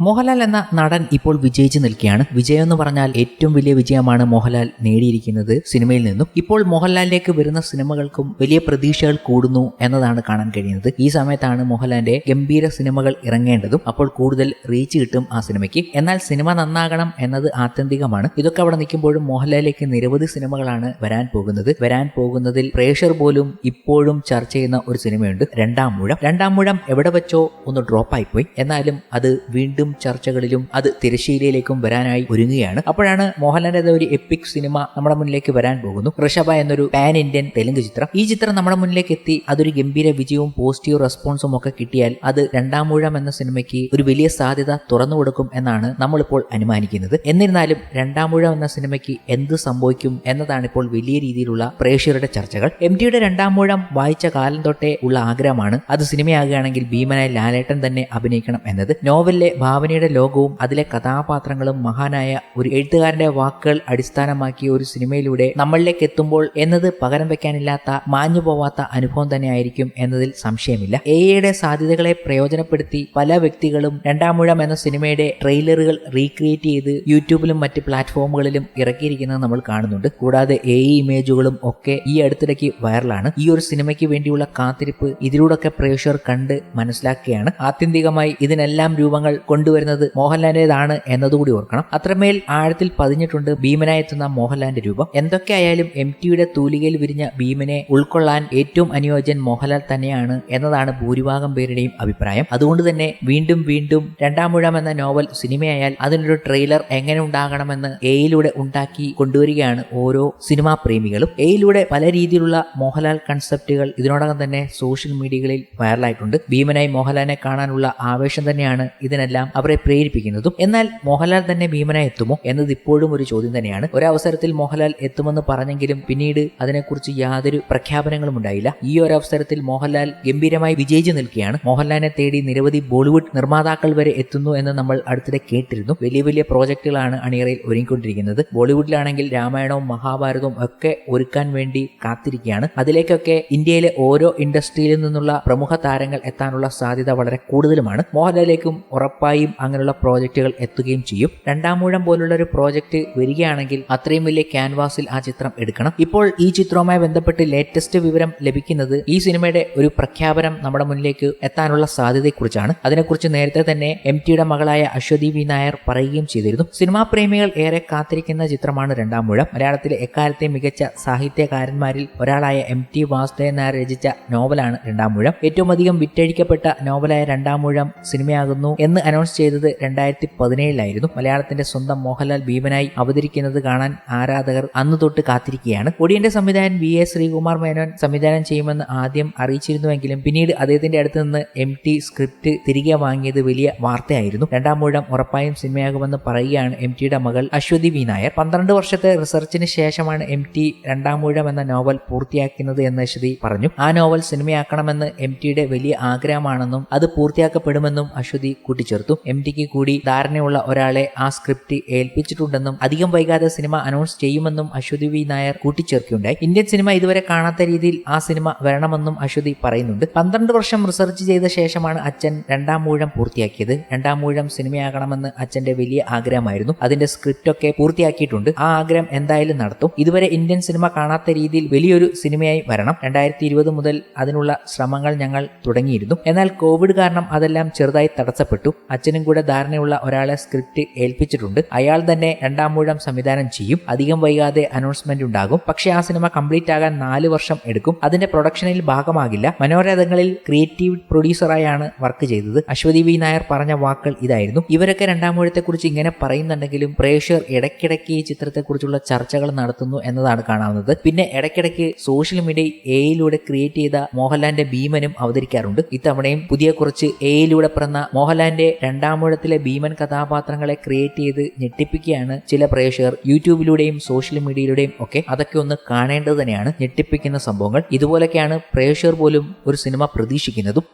മോഹൻലാൽ എന്ന നടൻ ഇപ്പോൾ വിജയിച്ചു നിൽക്കുകയാണ്. വിജയം എന്ന് പറഞ്ഞാൽ ഏറ്റവും വലിയ വിജയമാണ് മോഹൻലാൽ നേടിയിരിക്കുന്നത് സിനിമയിൽ നിന്നും. ഇപ്പോൾ മോഹൻലാലിലേക്ക് വരുന്ന സിനിമകൾക്കും വലിയ പ്രതീക്ഷകൾ കൂടുന്നു എന്നതാണ് കാണാൻ കഴിയുന്നത്. ഈ സമയത്താണ് മോഹൻലാലിന്റെ ഗംഭീര സിനിമകൾ ഇറങ്ങേണ്ടതും അപ്പോൾ കൂടുതൽ റീച്ച് കിട്ടും ആ സിനിമയ്ക്ക്. എന്നാൽ സിനിമ നന്നാകണം എന്നത് ആത്യന്തികമാണ്. ഇതൊക്കെ അവിടെ നിൽക്കുമ്പോഴും മോഹൻലാലിലേക്ക് നിരവധി സിനിമകളാണ് വരാൻ പോകുന്നത്. വരാൻ പോകുന്നതിൽ പ്രേക്ഷർ പോലും ഇപ്പോഴും ചർച്ച ചെയ്യുന്ന ഒരു സിനിമയുണ്ട്. രണ്ടാം മൂഴം. രണ്ടാം മൂഴം എവിടെ വെച്ചോ ഒന്ന് ഡ്രോപ്പ് ആയിപ്പോയി. എന്നാലും അത് വീണ്ടും ചർച്ചകളിലും അത് തിരശ്ശീലയിലേക്കും വരാനായി ഒരുങ്ങുകയാണ്. അപ്പോഴാണ് മോഹൻലാലിന്റെ ഒരു എപ്പിക് സിനിമ നമ്മുടെ മുന്നിലേക്ക് വരാൻ പോകുന്നു. ഋഷഭ എന്നൊരു പാൻ ഇന്ത്യൻ തെലുങ്ക് ചിത്രം. ഈ ചിത്രം നമ്മുടെ മുന്നിലേക്ക് എത്തി അതൊരു ഗംഭീര വിജയവും പോസിറ്റീവ് റെസ്പോൺസും ഒക്കെ കിട്ടിയാൽ അത് രണ്ടാമൂഴം എന്ന സിനിമയ്ക്ക് ഒരു വലിയ സാധ്യത തുറന്നു കൊടുക്കും എന്നാണ് നമ്മളിപ്പോൾ അനുമാനിക്കുന്നത്. എന്നിരുന്നാലും രണ്ടാമൂഴം എന്ന സിനിമയ്ക്ക് എന്ത് സംഭവിക്കും എന്നതാണ് ഇപ്പോൾ വലിയ രീതിയിലുള്ള പ്രേക്ഷകരുടെ ചർച്ചകൾ. എം ടിയുടെ രണ്ടാമൂഴം വായിച്ച കാലം തൊട്ടേ ഉള്ള ആഗ്രഹമാണ് അത് സിനിമയാകുകയാണെങ്കിൽ ഭീമനായ ലാലേട്ടൻ തന്നെ അഭിനയിക്കണം എന്നത്. നോവലിലെ ഭാവനയുടെ ലോകവും അതിലെ കഥാപാത്രങ്ങളും മഹാനായ ഒരു എഴുത്തുകാരന്റെ വാക്കുകൾ അടിസ്ഥാനമാക്കിയ ഒരു സിനിമയിലൂടെ നമ്മളിലേക്ക് എത്തുമ്പോൾ എന്നത് പകരം വെക്കാനില്ലാത്ത മാഞ്ഞു പോവാത്ത അനുഭവം തന്നെയായിരിക്കും എന്നതിൽ സംശയമില്ല. എയുടെ സാധ്യതകളെ പ്രയോജനപ്പെടുത്തി പല വ്യക്തികളും രണ്ടാമൂഴം എന്ന സിനിമയുടെ ട്രെയിലറുകൾ റീക്രിയേറ്റ് ചെയ്ത് യൂട്യൂബിലും മറ്റ് പ്ലാറ്റ്ഫോമുകളിലും ഇറക്കിയിരിക്കുന്നത് നമ്മൾ കാണുന്നുണ്ട്. കൂടാതെ എ ഇമേജുകളും ഒക്കെ ഈ അടുത്തിടയ്ക്ക് വൈറലാണ്. ഈ ഒരു സിനിമയ്ക്ക് വേണ്ടിയുള്ള കാത്തിരിപ്പ് ഇതിലൂടെയൊക്കെ പ്രേക്ഷകർ കണ്ട് മനസ്സിലാക്കുകയാണ്. ആത്യന്തികമായി ഇതിനെല്ലാം രൂപങ്ങൾ കൊണ്ടുവരുന്നത് മോഹൻലാലിന്റെതാണ് എന്നതുകൂടി ഓർക്കണം. അത്രമേൽ ആഴത്തിൽ പതിഞ്ഞിട്ടുണ്ട് ഭീമനായി എത്തുന്ന മോഹൻലാലിന്റെ രൂപം. എന്തൊക്കെയായാലും എം ടിയുടെ തൂലികയിൽ വിരിഞ്ഞ ഭീമനെ ഉൾക്കൊള്ളാൻ ഏറ്റവും അനുയോജ്യൻ മോഹൻലാൽ തന്നെയാണ് എന്നതാണ് ഭൂരിഭാഗം പേരുടെയും അഭിപ്രായം. അതുകൊണ്ട് തന്നെ വീണ്ടും വീണ്ടും രണ്ടാം മുഴം എന്ന നോവൽ സിനിമയായാൽ അതിനൊരു ട്രെയിലർ എങ്ങനെ ഉണ്ടാകണമെന്ന് എയിലൂടെ ഉണ്ടാക്കി കൊണ്ടുവരികയാണ് ഓരോ സിനിമാ പ്രേമികളും. എയിലൂടെ പല രീതിയിലുള്ള മോഹൻലാൽ കൺസെപ്റ്റുകൾ ഇതിനോടകം തന്നെ സോഷ്യൽ മീഡിയകളിൽ വൈറലായിട്ടുണ്ട്. ഭീമനായി മോഹൻലാലിനെ കാണാനുള്ള ആവേശം തന്നെയാണ് ഇതിനെല്ലാം. അവരെ പ്രേരിപ്പിക്കുന്നതും എന്നാൽ മോഹൻലാൽ തന്നെ ഭീമനായി എത്തുമോ എന്നത് ഇപ്പോഴും ഒരു ചോദ്യം തന്നെയാണ്. ഒരവസരത്തിൽ മോഹൻലാൽ എത്തുമെന്ന് പറഞ്ഞെങ്കിലും പിന്നീട് അതിനെക്കുറിച്ച് യാതൊരു പ്രഖ്യാപനങ്ങളും ഉണ്ടായില്ല. ഈ ഒരു അവസരത്തിൽ മോഹൻലാൽ ഗംഭീരമായി വിജയിച്ചു നിൽക്കുകയാണ്. മോഹൻലാലിനെ തേടി നിരവധി ബോളിവുഡ് നിർമ്മാതാക്കൾ വരെ എത്തുന്നു എന്ന് നമ്മൾ അടുത്തിടെ കേട്ടിരുന്നു. വലിയ വലിയ പ്രോജക്റ്റുകളാണ് അണിയറയിൽ ഒരുങ്ങിക്കൊണ്ടിരിക്കുന്നത്. ബോളിവുഡിലാണെങ്കിൽ രാമായണവും മഹാഭാരതവും ഒക്കെ ഒരുക്കാൻ വേണ്ടി കാത്തിരിക്കുകയാണ്. അതിലേക്കൊക്കെ ഇന്ത്യയിലെ ഓരോ ഇൻഡസ്ട്രിയിൽ നിന്നുള്ള പ്രമുഖ താരങ്ങൾ എത്താനുള്ള സാധ്യത വളരെ കൂടുതലുമാണ്. മോഹൻലാലിലേക്കും ഉറപ്പായും അങ്ങനെയുള്ള പ്രോജക്റ്റുകൾ എത്തുകയും ചെയ്യും. രണ്ടാം മൂഴം പോലുള്ള ഒരു പ്രോജക്റ്റ് വരികയാണെങ്കിൽ അത്രയും വലിയ ക്യാൻവാസിൽ ആ ചിത്രം എടുക്കണം. ഇപ്പോൾ ഈ ചിത്രവുമായി ബന്ധപ്പെട്ട് ലേറ്റസ്റ്റ് വിവരം ലഭിക്കുന്നത് ഈ സിനിമയുടെ ഒരു പ്രഖ്യാപനം നമ്മുടെ മുന്നിലേക്ക് എത്താനുള്ള സാധ്യതയെക്കുറിച്ചാണ്. അതിനെക്കുറിച്ച് നേരത്തെ തന്നെ എം ടിയുടെ മകളായ അശ്വതി വി നായർ പറയുകയും ചെയ്തിരുന്നു. സിനിമാ പ്രേമികൾ ഏറെ കാത്തിരിക്കുന്ന ചിത്രമാണ് രണ്ടാം മൂഴം. മലയാളത്തിലെ എക്കാലത്തെ മികച്ച സാഹിത്യകാരന്മാരിൽ ഒരാളായ എം ടി വാസുദേവൻ നായർ രചിച്ച നോവലാണ് രണ്ടാം മൂഴം. ഏറ്റവും അധികം വിറ്റഴിക്കപ്പെട്ട നോവലായ രണ്ടാം മൂഴം സിനിമയാകുന്നു എന്ന് അനൗൺസ് ചെയ്തത് രണ്ടായിരത്തി പതിനേഴിലായിരുന്നു മലയാളത്തിന്റെ സ്വന്തം മോഹൻലാൽ ഭീമനായി അവതരിക്കുന്നത് കാണാൻ ആരാധകർ അന്ന് തൊട്ട് കാത്തിരിക്കുകയാണ്. ഒടിയന്റെ സംവിധായകൻ വി എ ശ്രീകുമാർ മേനോൻ സംവിധാനം ചെയ്യുമെന്ന് ആദ്യം അറിയിച്ചിരുന്നുവെങ്കിലും പിന്നീട് അദ്ദേഹത്തിന്റെ അടുത്ത് നിന്ന് എം ടി സ്ക്രിപ്റ്റ് തിരികെ വാങ്ങിയത് വലിയ വാർത്തയായിരുന്നു. രണ്ടാം മൂഴം ഉറപ്പായും സിനിമയാകുമെന്ന് പറയുകയാണ് എം ടിയുടെ മകൾ അശ്വതി വി നായർ. പന്ത്രണ്ട് വർഷത്തെ റിസർച്ചിന് ശേഷമാണ് എം ടി രണ്ടാം മൂഴം എന്ന നോവൽ പൂർത്തിയാക്കുന്നത് എന്ന് അശ്വതി പറഞ്ഞു. ആ നോവൽ സിനിമയാക്കണമെന്ന് എം ടിയുടെ വലിയ ആഗ്രഹമാണെന്നും അത് പൂർത്തിയാക്കപ്പെടുമെന്നും അശ്വതി കൂട്ടിച്ചേർത്തു. എം ടിക്ക് കൂടി ധാരണയുള്ള ഒരാളെ ആ സ്ക്രിപ്റ്റ് ഏൽപ്പിച്ചിട്ടുണ്ടെന്നും അധികം വൈകാതെ സിനിമ അനൗൺസ് ചെയ്യുമെന്നും അശ്വതി വി നായർ കൂട്ടിച്ചേർക്കുകയുണ്ടായി. ഇന്ത്യൻ സിനിമ ഇതുവരെ കാണാത്ത രീതിയിൽ ആ സിനിമ വരണമെന്നും അശ്വതി പറയുന്നുണ്ട്. പന്ത്രണ്ട് വർഷം റിസർച്ച് ചെയ്ത ശേഷമാണ് അച്ഛൻ രണ്ടാം മൂഴം പൂർത്തിയാക്കിയത്. രണ്ടാം മൂഴം സിനിമയാകണമെന്ന് അച്ഛന്റെ വലിയ ആഗ്രഹമായിരുന്നു. അതിന്റെ സ്ക്രിപ്റ്റ് ഒക്കെ പൂർത്തിയാക്കിയിട്ടുണ്ട്. ആ ആഗ്രഹം എന്തായാലും നടത്തും. ഇതുവരെ ഇന്ത്യൻ സിനിമ കാണാത്ത രീതിയിൽ വലിയൊരു സിനിമയായി വരണം. രണ്ടായിരത്തി ഇരുപത് മുതൽ അതിനുള്ള ശ്രമങ്ങൾ ഞങ്ങൾ തുടങ്ങിയിരുന്നു. എന്നാൽ കോവിഡ് കാരണം അതെല്ലാം ചെറുതായി തടസ്സപ്പെട്ടു. അച്ഛനും കൂടെ ധാരണയുള്ള ഒരാളെ സ്ക്രിപ്റ്റ് ഏൽപ്പിച്ചിട്ടുണ്ട്. അയാൾ തന്നെ രണ്ടാം മൂഴം സംവിധാനം ചെയ്യും. അധികം വൈകാതെ അനൗൺസ്മെന്റ് ഉണ്ടാകും. പക്ഷേ ആ സിനിമ കംപ്ലീറ്റ് ആകാൻ നാല് വർഷം എടുക്കും. അതിന്റെ പ്രൊഡക്ഷനിൽ ഭാഗമാകില്ല. മനോരഥങ്ങളിൽ ക്രിയേറ്റീവ് പ്രൊഡ്യൂസറായാണ് വർക്ക് ചെയ്തത്. അശ്വതി വി നായർ പറഞ്ഞ വാക്കുകൾ ഇതായിരുന്നു. ഇവരൊക്കെ രണ്ടാം മൂഴത്തെ കുറിച്ച് ഇങ്ങനെ പറയുന്നുണ്ടെങ്കിലും പ്രേക്ഷകർ ഇടയ്ക്കിടയ്ക്ക് ഈ ചിത്രത്തെക്കുറിച്ചുള്ള ചർച്ചകൾ നടത്തുന്നു എന്നതാണ് കാണാവുന്നത്. പിന്നെ ഇടയ്ക്കിടയ്ക്ക് സോഷ്യൽ മീഡിയ എയിലൂടെ ക്രിയേറ്റ് ചെയ്ത മോഹൻലാലിന്റെ ഭീമനും അവതരിക്കാറുണ്ട്. ഇത്തവണയും പുതിയ കുറച്ച് എയിലൂടെ പിറന്ന മോഹൻലാലിന്റെ രണ്ടാം മൂഴത്തിലെ ഭീമൻ കഥാപാത്രങ്ങളെ ക്രിയേറ്റ് ചെയ്ത് ഞെട്ടിപ്പിക്കുകയാണ് ചില പ്രേക്ഷകർ. യൂട്യൂബിലൂടെയും സോഷ്യൽ മീഡിയയിലൂടെയും ഒക്കെ അതൊക്കെ ഒന്ന് കാണേണ്ടത് തന്നെയാണ് ഞെട്ടിപ്പിക്കുന്ന സംഭവങ്ങൾ. ഇതുപോലൊക്കെയാണ് പ്രേക്ഷകർ പോലും ഒരു സിനിമ പ്രതീക്ഷിക്കുന്നതും.